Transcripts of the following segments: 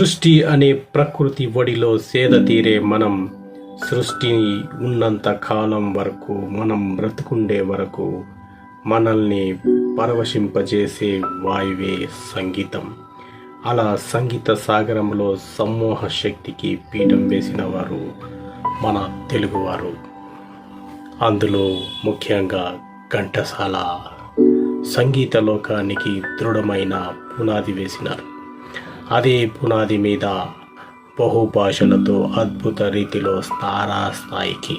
సృష్టి అనే ప్రకృతి ఒడిలో సేద తీరే మనం సృష్టిని ఉన్నంత కాలం వరకు మనం బ్రతుకుండే వరకు మనల్ని పరవశింపజేసే వాయువే సంగీతం. అలా సంగీత సాగరంలో సమ్మోహ శక్తికి పీఠం వేసిన వారు మన తెలుగువారు. అందులో ముఖ్యంగా ఘంటసాల సంగీత లోకానికి దృఢమైన పునాది వేసినారు. అదే పునాది మీద బహుభాషలతో అద్భుత రీతిలో స్థాయికి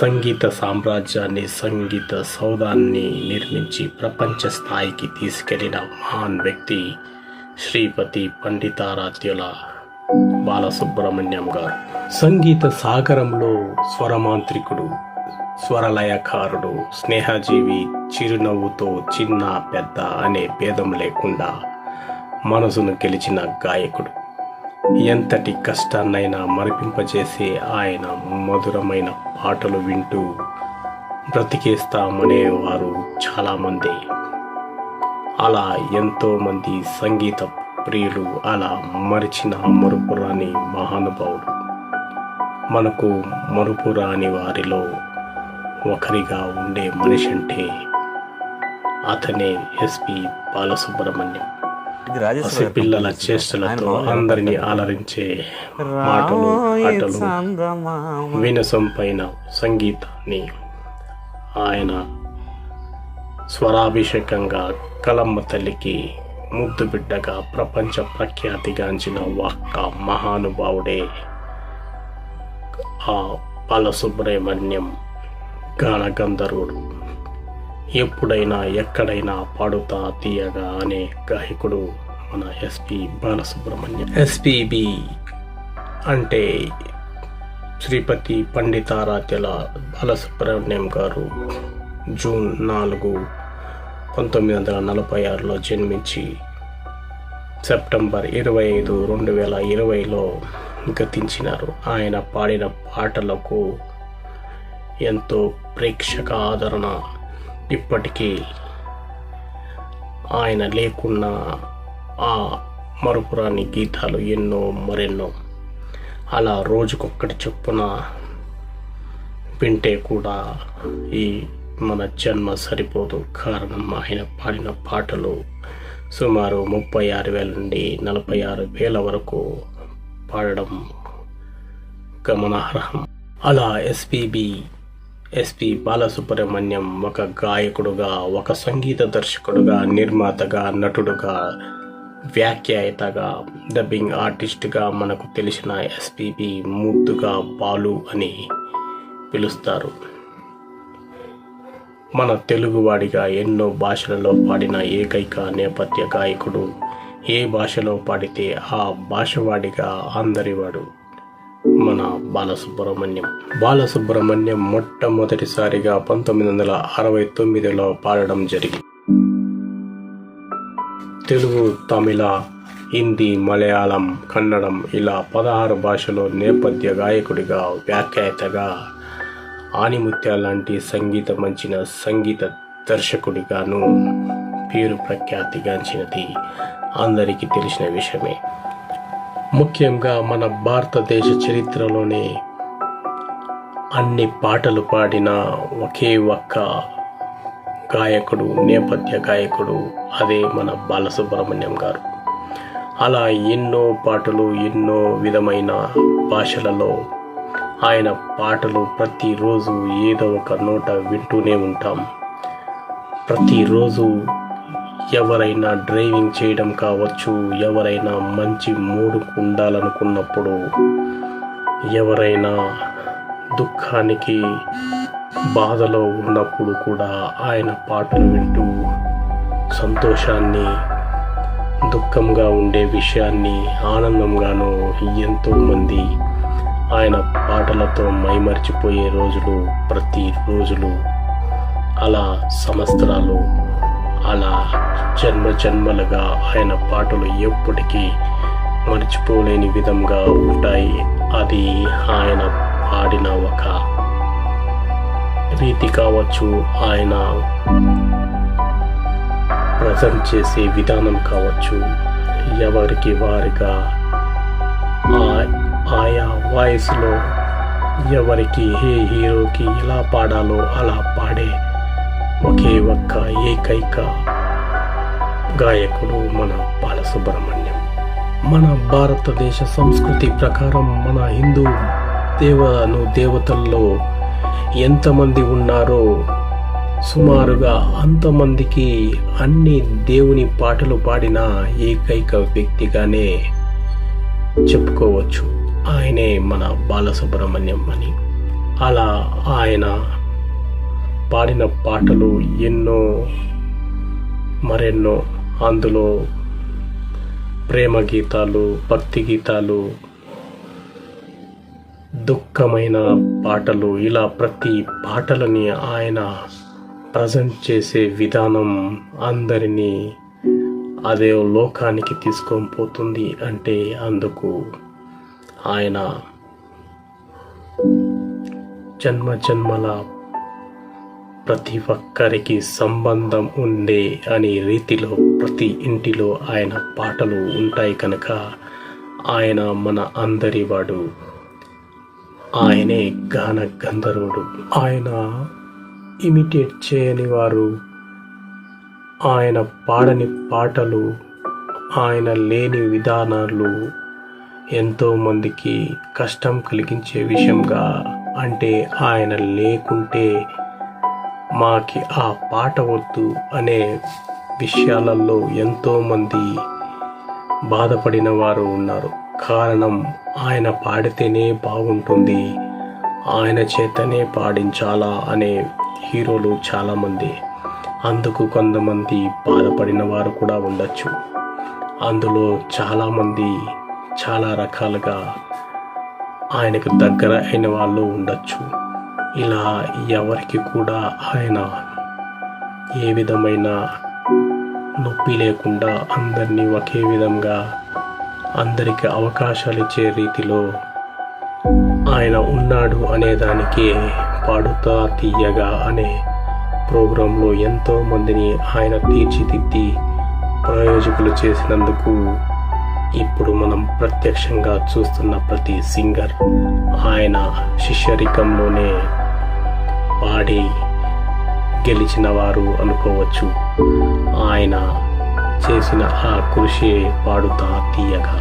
సంగీత సామ్రాజ్యాన్ని సంగీత సౌధాన్ని నిర్మించి ప్రపంచ స్థాయికి తీసుకెళ్ళిన మహాన్ వ్యక్తి శ్రీపతి పండితారాధ్యుల బాలసుబ్రహ్మణ్యం గారు. సంగీత సాగరంలో స్వరమాంత్రికుడు స్వరలయకారుడు స్నేహజీవి చిరునవ్వుతో చిన్న పెద్ద అనే భేదం లేకుండా మనసును గెలిచిన గాయకుడు. ఎంతటి కష్టాన్నైనా మరిపింపజేసే ఆయన మధురమైన పాటలు వింటూ బ్రతికేస్తామనేవారు చాలామంది. అలా ఎంతోమంది సంగీత ప్రియులు అలా మరిచిన మరుపురాని మహానుభావుడు. మనకు మరుపురాని వారిలో ఒకరిగా ఉండే మనిషి అంటే అతనే ఎస్పి బాలసుబ్రహ్మణ్యం. పిల్లల చేష్టలతో అందరినీ ఆలరించే మాటలు పాటలు వినసం పైన సంగీతాన్ని ఆయన స్వరాభిషేకంగా కలమ్మ తల్లికి ముద్దు బిడ్డగా ప్రపంచ ప్రఖ్యాతిగాంచిన ఒక్క మహానుభావుడే. ఆ బాలసుబ్రహ్మణ్యం గాన గంధర్వుడు ఎప్పుడైనా ఎక్కడైనా పాడుతా తీయగా అనే గాయకుడు మన ఎస్పి బాలసుబ్రహ్మణ్యం. ఎస్పిబి అంటే శ్రీపతి పండితారాధ్యుల బాలసుబ్రహ్మణ్యం గారు జూన్ నాలుగు పంతొమ్మిది వందల నలభై ఆరులో జన్మించి సెప్టెంబర్ ఇరవై ఐదు రెండు వేల ఇరవైలో గతించినారు. ఆయన పాడిన పాటలకు ఎంతో ప్రేక్షక ఆదరణ ఇప్పటికీ ఆయన లేకున్న ఆ మరుపురాని గీతాలు ఎన్నో మరెన్నో అలా రోజుకొక్కటి చొప్పున వింటే కూడా ఈ మన జన్మ సరిపోదు. కారణం ఆయన పాడిన పాటలు సుమారు ముప్పై ఆరు వేల నుండి నలభై ఆరు వేల వరకు పాడడం గమనార్హం. అలా ఎస్పిబి ఎస్పి బాలసుబ్రహ్మణ్యం ఒక గాయకుడుగా ఒక సంగీత దర్శకుడుగా నిర్మాతగా నటుడుగా వ్యాఖ్యాయతగా డబ్బింగ్ ఆర్టిస్ట్గా మనకు తెలిసిన ఎస్పిబి ముద్దుగా బాలు అని పిలుస్తారు. మన తెలుగువాడిగా ఎన్నో భాషలలో పాడిన ఏకైక నేపథ్య గాయకుడు ఏ భాషలో పాడితే ఆ భాషవాడిగా అందరివాడు మన బాలసుబ్రహ్మణ్యం. బాలసుబ్రహ్మణ్యం మొట్టమొదటిసారిగా పంతొమ్మిది వందల అరవై తొమ్మిదిలో పాడడం జరిగింది. తెలుగు తమిళ హిందీ మలయాళం కన్నడం ఇలా పదహారు భాషలో నేపథ్య గాయకుడిగా వ్యాఖ్యాతగా ఆనిముత్య లాంటి సంగీత మంచిన సంగీత దర్శకుడిగాను పేరు ప్రఖ్యాతిగాంచినది అందరికీ తెలిసిన విషయమే. ముఖ్యంగా మన భారతదేశ చరిత్రలోనే అన్ని పాటలు పాడిన ఒకే ఒక్క గాయకుడు నేపథ్య గాయకుడు అదే మన బాలసుబ్రహ్మణ్యం గారు. అలా ఎన్నో పాటలు ఎన్నో విధమైన భాషలలో ఆయన పాటలు ప్రతిరోజు ఏదో ఒక నోట వింటూనే ఉంటాం. ప్రతిరోజు ఎవరైనా డ్రైవింగ్ చేయడం కావచ్చు ఎవరైనా మంచి మూడు ఉండాలనుకున్నప్పుడు ఎవరైనా దుఃఖానికి బాధలో ఉన్నప్పుడు కూడా ఆయన పాటలు వింటూ సంతోషాన్ని దుఃఖంగా ఉండే విషయాన్ని ఆనందంగానూ ఎంతోమంది ఆయన పాటలతో మైమర్చిపోయే రోజులు ప్రతి రోజులు. అలా సంవత్సరాలు అలా జన్మ జన్మలుగా ఆయన పాటలు ఎప్పటికీ మర్చిపోలేని విధంగా ఉంటాయి. అది ఆయన పాడిన ఒక రీతి కావచ్చు ఆయన ప్రజెంట్ చేసే విధానం కావచ్చు ఎవరికి వారిగా ఆ- ఆయా వాయిస్లో ఎవరికి ఏ హీరోకి ఎలా పాడాలో అలా పాడే ఒకే ఒక్క ఏకైక గాయకుడు మన బాలసుబ్రహ్మణ్యం. మన భారతదేశ సంస్కృతి ప్రకారం మన హిందూ దేవను దేవతల్లో ఎంతమంది ఉన్నారో సుమారుగా అంతమందికి అన్ని దేవుని పాటలు పాడిన ఏకైక వ్యక్తిగానే చెప్పుకోవచ్చు. ఆయనే మన బాలసుబ్రహ్మణ్యం అని. అలా ఆయన పాడిన పాటలు ఎన్నో మరెన్నో. అందులో ప్రేమ గీతాలు భక్తి గీతాలు దుఃఖమైన పాటలు. ఇలా ప్రతి పాటలని ఆయన ప్రజెంట్ చేసే విధానం అందరినీ అదే లోకానికి తీసుకొని పోతుంది. అంటే అందుకు ఆయన జన్మ జన్మల ప్రతి ఒక్కరికి సంబంధం ఉండే అనే రీతిలో ప్రతి ఇంటిలో ఆయన పాటలు ఉంటాయి కనుక ఆయన మన అందరి వాడు ఆయనే గాన గంధర్వుడు. ఆయన ఇమిటేట్ చేయని వారు ఆయన పాడని పాటలు ఆయన లేని విధానాలు ఎంతోమందికి కష్టం కలిగించే విషయంగా అంటే ఆయన లేకుంటే మాకి ఆ పాట వద్దు అనే విషయాలలో ఎంతోమంది బాధపడిన వారు ఉన్నారు. కారణం ఆయన పాడితేనే బాగుంటుంది. ఆయన చేతనే పాడించాలా అనే హీరోలు చాలామంది. అందుకు కొంతమంది బాధపడిన వారు కూడా ఉండొచ్చు. అందులో చాలామంది చాలా రకాలుగా ఆయనకు దగ్గర అయిన వాళ్ళు ఉండొచ్చు. ఇలా ఎవరికి కూడా ఆయన ఏ విధమైన నొప్పి లేకుండా అందరినీ ఒకే విధంగా అందరికి అవకాశాలు ఇచ్చే రీతిలో ఆయన ఉన్నాడు అనేదానికి పాడుతా తీయగా అనే ప్రోగ్రాంలో ఎంతో మందిని ఆయన తీర్చిదిద్ది ప్రయోజకులు చేసినందుకు ఇప్పుడు మనం ప్రత్యక్షంగా చూస్తున్న ప్రతి సింగర్ ఆయన శిష్యరికంలోనే పాడి గెలిచిన వారు అనుకోవచ్చు. ఆయన చేసిన ఆ కృషి పాడుతా తీయగా.